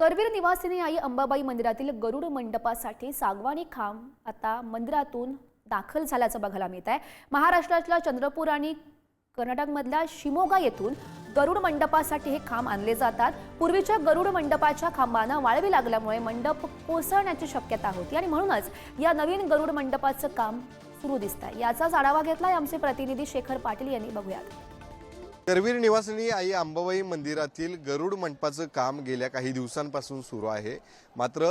करवीर निवासिनी आई अंबाबाई मंदिरातील गरुड मंडपासाठी सागवानी खांब आता मंदिरातून दाखल झाल्याचं बघायला मिळत आहे महाराष्ट्रातल्या चंद्रपूर आणि कर्नाटकमधल्या शिमोगा येथून गरुड मंडपासाठी हे खांब आणले जातात. पूर्वीच्या गरुड मंडपाच्या खांबांना वाळवी लागल्यामुळे मंडप कोसळण्याची शक्यता होती आणि म्हणूनच या नवीन गरुड मंडपाचं काम सुरू दिसत आहे याचाच आढावा घेतलाय आमचे प्रतिनिधी शेखर पाटील यांनी. बघूयात. करवीर निवासिनी आई अंबाबाई मंदिरातील गरुड मंडपाचं काम गेल्या काही दिवसांपासून सुरू आहे. मात्र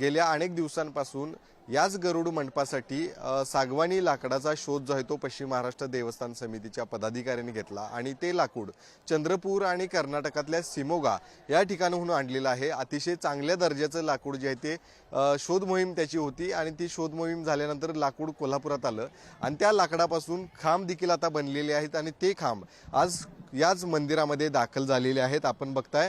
गेल्या अनेक दिवसांपासून याच गरुड मंडपासाठी सागवानी लाकडाचा शोध जो आहे तो पश्चिम महाराष्ट्र देवस्थान समितीच्या पदाधिकाऱ्यांनी घेतला आणि ते लाकूड चंद्रपूर आणि कर्नाटकातल्या सिमोगा या ठिकाणाहून आणलेलं आहे. अतिशय चांगल्या दर्जाचं लाकूड जे आहे ते शोध मोहीम त्याची होती आणि ती शोध मोहीम झाल्यानंतर लाकूड कोल्हापुरात आलं. आणि त्या लाकडापासून खांब देखील आता बनलेले आहेत आणि ते खांब आज याच मंदिरामध्ये दाखल झालेले आहेत. आपण बघताय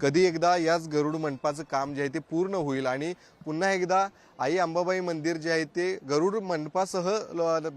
कधी एकदा याच गरुड मंडपाचं काम जे आहे ते पूर्ण होईल आणि पुन्हा एकदा आई अंबाबाई मंदिर जे आहे ते गरुड मंडपासह ल-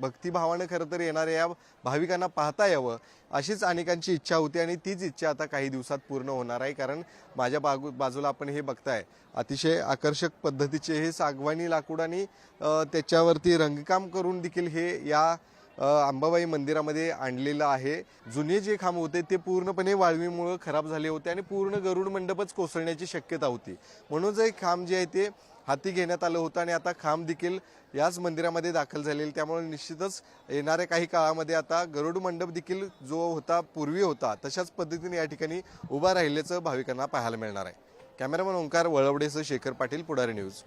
भक्तिभावानं खरं तर येणाऱ्या या भाविकांना पाहता यावं अशीच अनेकांची इच्छा होती आणि तीच इच्छा आता काही दिवसात पूर्ण होणार आहे. कारण माझ्या बाजू बाजूला आपण हे बघताय अतिशय आकर्षक पद्धतीचे हे सागवानी लाकूड आणि त्याच्यावरती रंगकाम करून देखील हे या अंबाबाई मंदिरामध्ये आणलेलं आहे. जुने जे खांब होते ते पूर्णपणे वाळवीमुळं खराब झाले होते आणि पूर्ण गरुड मंडपच कोसळण्याची शक्यता होती. म्हणून जे खांब जे आहे ते हाती घेण्यात आलं होतं आणि आता खांब देखील याच मंदिरामध्ये दाखल झालेले. त्यामुळे निश्चितच येणाऱ्या काही काळामध्ये आता गरुड मंडप देखील जो होता पूर्वी होता तशाच पद्धतीने या ठिकाणी उभा राहिल्याचं भाविकांना पाहायला मिळणार आहे. कॅमेरामन ओंकार वळवडेसह शेखर पाटील पुढारी न्यूज.